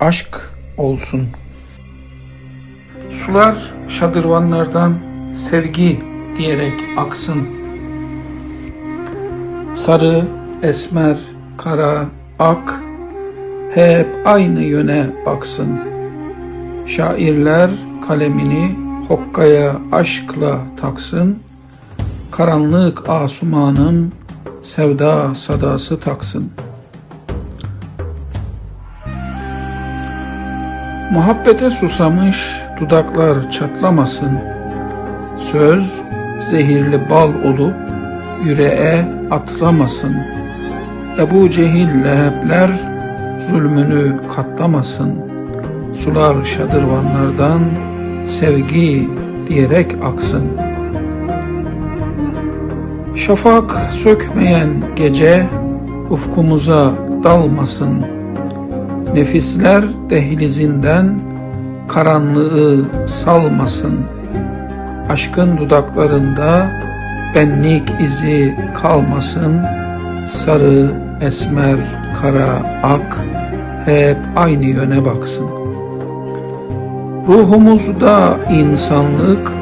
aşk olsun. Sular şadırvanlardan sevgi diyerek aksın. Sarı, esmer, kara, ak hep aynı yöne baksın. Şairler kalemini hokkaya aşkla taksın. Karanlık asumanım sevda sadası taksın. Muhabbete susamış dudaklar çatlamasın. Söz zehirli bal olup yüreğe atlamasın. Ebu Cehil lehepler zulmünü katlamasın. Sular şadırvanlardan sevgi diyerek aksın. Şafak sökmeyen gece ufkumuza dalmasın. Nefisler dehlizinden karanlığı salmasın. Aşkın dudaklarında benlik izi kalmasın. Sarı, esmer, kara, ak hep aynı yöne baksın. Ruhumuzda insanlık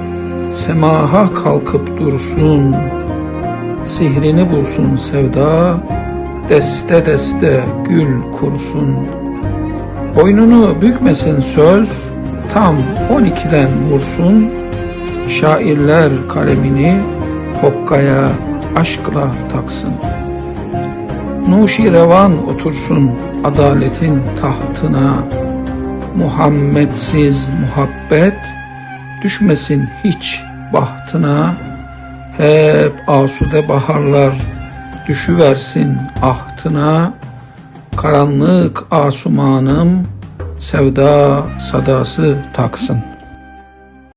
semaha kalkıp dursun. Sihrini bulsun sevda, deste deste gül kursun. Boynunu bükmesin söz, tam on ikiden vursun. Şairler kalemini hokkaya aşkla taksın. Nuşirevan otursun adaletin tahtına. Muhammedsiz muhabbet düşmesin hiç bahtına. Hep asude baharlar düşüversin ahtına. Karanlık asumanım sevda sadası taksın.''